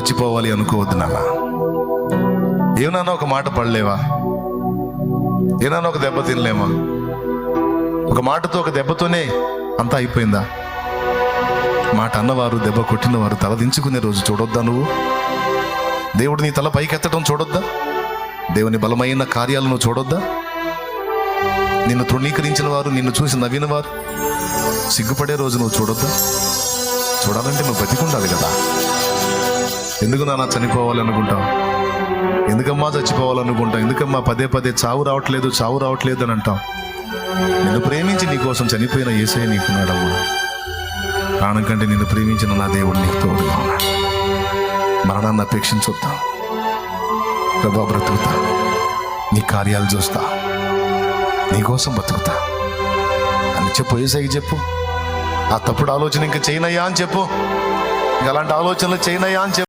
చచ్చిపోవాలి అనుకోవద్దు నాన్న. ఏమన్నా ఒక మాట పడలేవా? ఏమన్నా ఒక దెబ్బ తినలేమా? ఒక మాటతో ఒక దెబ్బతోనే అంతా అయిపోయిందా? మాట అన్నవారు దెబ్బ కొట్టినవారు తల దించుకునే రోజు చూడొద్దా నువ్వు? దేవుడు నీ తల పైకెత్తడం చూడొద్దా? దేవుని బలమైన కార్యాలను చూడొద్దా? నిన్ను తృణీకరించిన వారు నిన్ను చూసి నవ్విన వారు సిగ్గుపడే రోజు నువ్వు చూడొద్దా? చూడాలంటే నువ్వు బతికుండాలి కదా. ఎందుకు నాన్న చనిపోవాలనుకుంటాం ఎందుకమ్మా చచ్చిపోవాలనుకుంటాం ఎందుకమ్మా పదే పదే చావు రావట్లేదు చావు రావట్లేదు అని అంటాం నిన్ను ప్రేమించి నీ కోసం చనిపోయిన ఏసే నీకున్నాడమ్మా. ప్రాణం కంటే నిన్ను ప్రేమించిన నా దేవుడు నీకు తోడుగా ఉన్నాడు. మరణాన్ని అపేక్షించొద్దాం? ప్రభా బ్రతుకుతా. నీ కార్యాలు చూస్తా. నీకోసం బతుకుతా. అని చెప్పు ఏసైకి చెప్పు. ఆ తప్పుడు ఆలోచన ఇంకా చేయనయ్యా అని చెప్పు. ఇంకా అలాంటి ఆలోచనలు చేయనయ్యా అని చెప్పు.